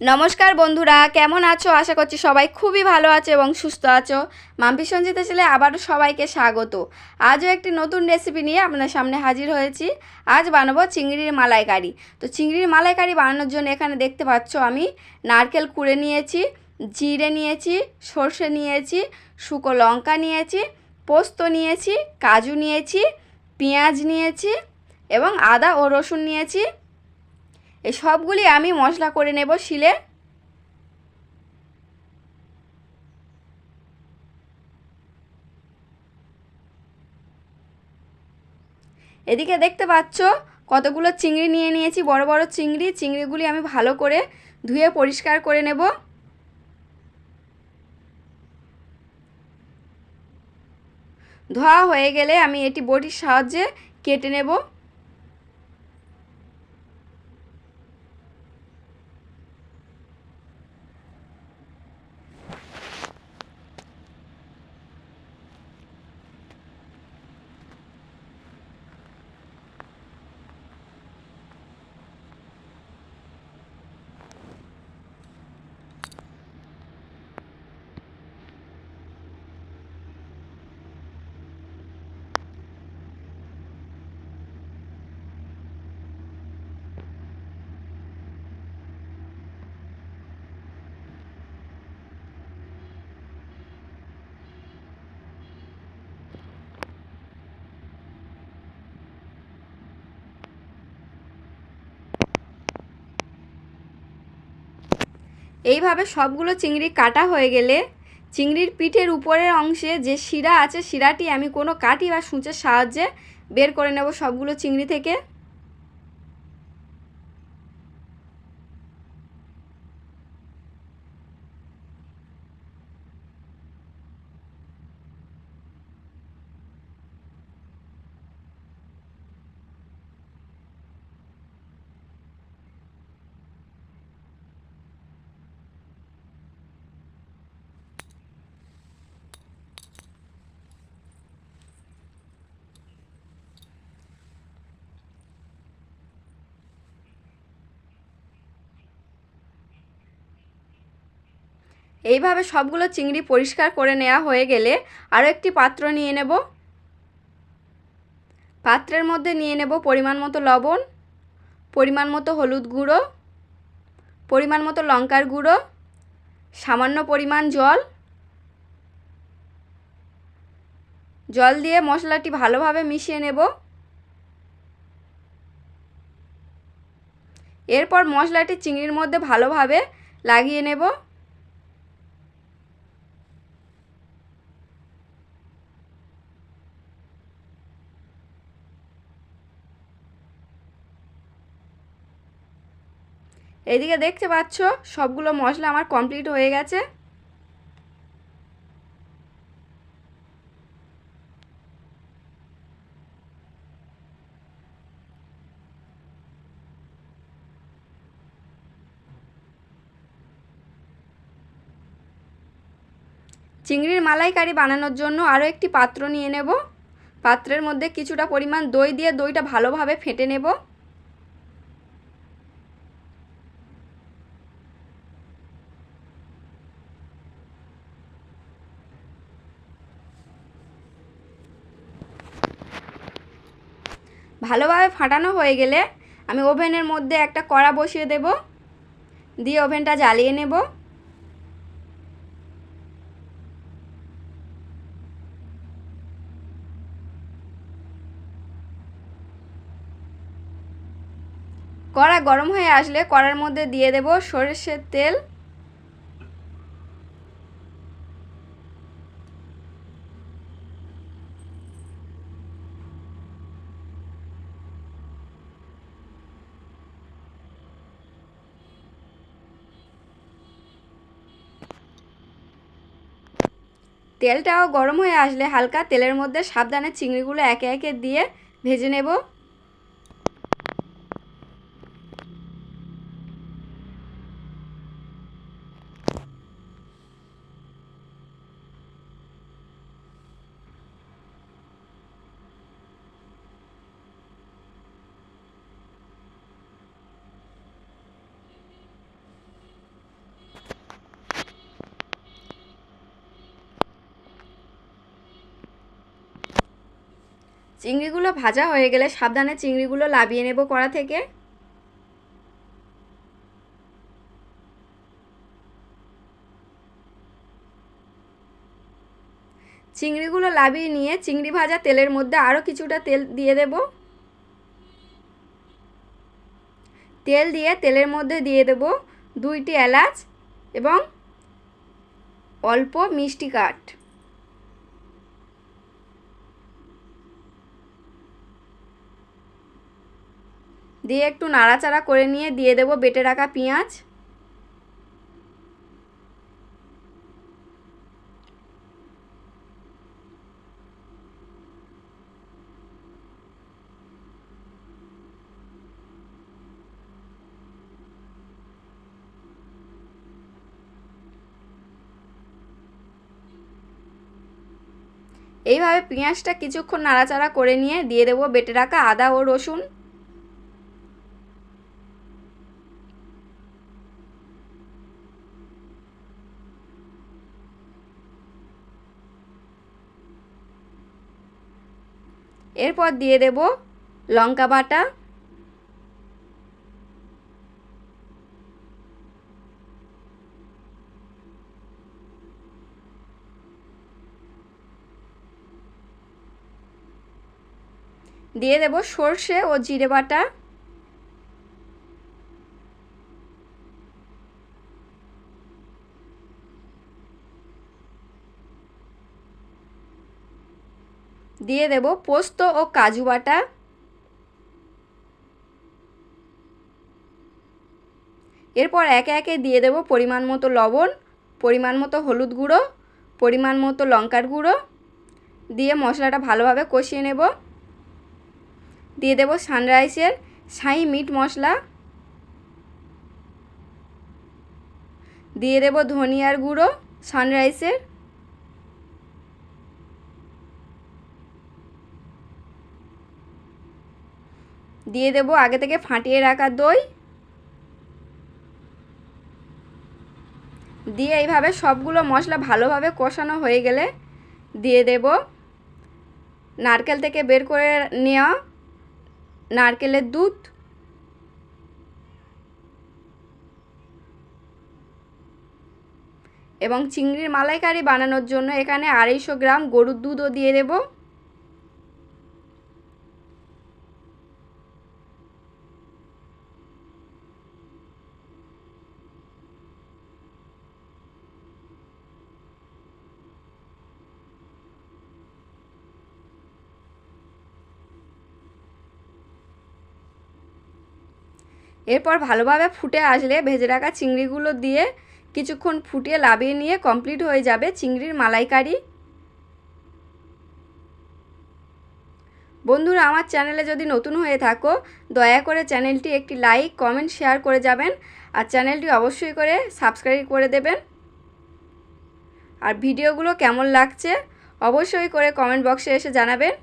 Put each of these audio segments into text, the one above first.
নমস্কার বন্ধুরা, কেমন আছো? আশা করছি সবাই খুবই ভালো আছো এবং সুস্থ আছো। মাম্পি সঞ্জিতা ছেলে আবারও সবাইকে স্বাগত। আজও একটি নতুন রেসিপি নিয়ে আপনার সামনে হাজির হয়েছি। আজ বানাবো চিংড়ির মালাইকারি। তো চিংড়ির মালাইকারি বানানোর জন্য এখানে দেখতে পাচ্ছ আমি নারকেল কুড়ে নিয়েছি, জিরে নিয়েছি, সর্ষে নিয়েছি শুকো লঙ্কা নিয়েছি, পোস্ত নিয়েছি, কাজু নিয়েছি, পেঁয়াজ নিয়েছি এবং আদা ও রসুন নিয়েছি। এই সবগুলি আমি মশলা করে নেব শিলে। এদিকে দেখতে পাচ্ছ, কতগুলো চিংড়ি নিয়ে নিয়েছি, বড় বড় চিংড়ি। চিংড়িগুলি আমি ভালো করে ধুয়ে পরিষ্কার করে নেব। ধোয়া হয়ে গেলে আমি এটি বটির সাহায্যে কেটে নেব। এইভাবে সবগুলো চিংড়ি কাটা হয়ে গেলে চিংড়ির পিঠের উপরের অংশে যে শিরা আছে, শিরাটি আমি কোনো কাঠি বা সূঁচের সাহায্যে বের করে নেব সবগুলো চিংড়ি থেকে। এইভাবে সবগুলো চিংড়ি পরিষ্কার করে নেওয়া হয়ে গেলে আরও একটি পাত্র নিয়ে নেব। পাত্রের মধ্যে নিয়ে নেব পরিমাণ মতো লবণ, পরিমাণ মতো হলুদ গুঁড়ো, পরিমাণ মতো লঙ্কার গুঁড়ো, সামান্য পরিমাণ জল। জল দিয়ে মশলাটি ভালোভাবে মিশিয়ে নেব। এরপর মশলাটি চিংড়ির মধ্যে ভালোভাবে লাগিয়ে নেব। এদিকে দেখতে পাচ্ছ, সবগুলো মশলা আমার কমপ্লিট হয়ে গেছে। চিংড়ির মালাইকারি বানানোর জন্য আরও একটি পাত্র নিয়ে নেব। পাত্রের মধ্যে কিছুটা পরিমাণ দই দিয়ে দইটা ভালোভাবে ফেটে নেব। ভালোভাবে ফাটানো হয়ে গেলে আমি ওভেনের মধ্যে একটা কড়া বসিয়ে দেব। দিয়ে ওভেনটা জ্বালিয়ে নেব। কড়া গরম হয়ে আসলে কড়ার মধ্যে দিয়ে দেব সরষের তেল। তেলটাও গরম হয়ে আসলে হালকা তেলের মধ্যে সাবধানে চিংড়িগুলো একে একে দিয়ে ভেজে নেব। চিংড়িগুলো ভাজা হয়ে গেলে সাবধানে চিংড়িগুলো লাবিয়ে নেব কড়া থেকে। চিংড়িগুলো লাবিয়ে নিয়ে চিংড়ি ভাজা তেলের মধ্যে আরও কিছুটা তেল দিয়ে দেব। তেল দিয়ে তেলের মধ্যে দিয়ে দেব দুইটি এলাচ এবং অল্প মিষ্টি কাঠ। দিয়ে একটু নাড়াচাড়া করে নিয়ে দিয়ে দেব বেটে রাখা পেঁয়াজ। এইভাবে পেঁয়াজটা কিছুক্ষণ নাড়াচাড়া করে নিয়ে দিয়ে দেবো বেটে রাখা আদা ও রসুন। এরপর দিয়ে দেব লঙ্কা বাটা। দিয়ে দেব সর্ষে ও জিরে বাটা। দিয়ে দেব পোস্ত ও কাজু বাটা। এরপর একে একে দিয়ে দেব পরিমাণ মতো লবণ, পরিমাণ মতো হলুদ গুঁড়ো, পরিমাণ মতো লঙ্কার গুঁড়ো। দিয়ে মশলাটা ভালোভাবে কষিয়ে নেব। দিয়ে দেব সানরাইসের শাহি মিট মশলা। দিয়ে দেব ধনিয়ার গুঁড়ো সানরাইসের দিয়ে দেব আগে থেকে ফাটিয়ে রাখা দই। দিয়ে এইভাবে সবগুলো মশলা ভালোভাবে কষানো হয়ে গেলে দিয়ে দেব নারকেল থেকে বের করে নেওয়া নারকেলের দুধ। এবং চিংড়ির মালাইকারি বানানোর জন্য এখানে আড়াইশো গ্রাম গরুর দুধও দিয়ে দেবো। এরপর ভালোভাবে ফুটে আসলে ভেজে রাখা চিংড়িগুলো দিয়ে কিছুক্ষণ ফুটিয়ে লাবিয়ে নিয়ে কমপ্লিট হয়ে যাবে চিংড়ির মালাইকারি। বন্ধুরা, আমার চ্যানেলে যদি নতুন হয়ে থাকো, দয়া করে চ্যানেলটি একটি লাইক, কমেন্ট, শেয়ার করে যাবেন আর চ্যানেলটি অবশ্যই করে সাবস্ক্রাইব করে দেবেন। আর ভিডিওগুলো কেমন লাগছে, অবশ্যই করে কমেন্ট বক্সে এসে জানাবেন।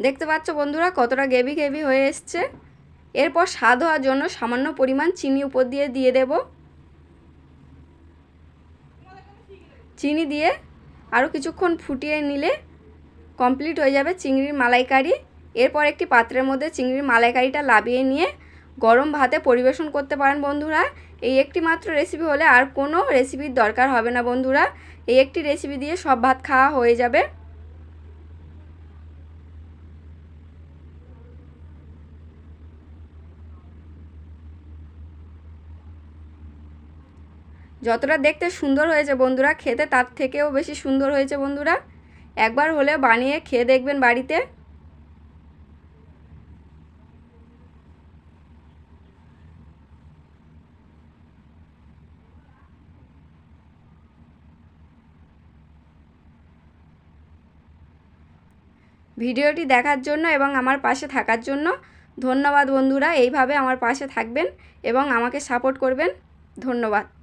দেখতে পাচ্ছ বন্ধুরা কতটা গেভি গেভি হয়ে এসছে। এরপর স্বাদ হওয়ার জন্য সামান্য পরিমাণ চিনি উপর দিয়ে দিয়ে দেব। চিনি দিয়ে আরও কিছুক্ষণ ফুটিয়ে নিলে কমপ্লিট হয়ে যাবে চিংড়ির মালাইকারি। এরপর একটি পাত্রের মধ্যে চিংড়ির মালাইকারিটা লাবিয়ে নিয়ে গরম ভাতে পরিবেশন করতে পারেন বন্ধুরা। এই একটি মাত্র রেসিপি হলে আর কোনো রেসিপির দরকার হবে না বন্ধুরা। এই একটি রেসিপি দিয়ে সব ভাত খাওয়া হয়ে যাবে। যতটা দেখতে সুন্দর হয়েছে বন্ধুরা, খেতে তার থেকেও বেশি সুন্দর হয়েছে বন্ধুরা। একবার হলে বানিয়ে খেয়ে দেখবেন বাড়িতে। ভিডিওটি দেখার জন্য এবং আমার পাশে থাকার জন্য ধন্যবাদ বন্ধুরা। এইভাবে আমার পাশে থাকবেন এবং আমাকে সাপোর্ট করবেন। ধন্যবাদ।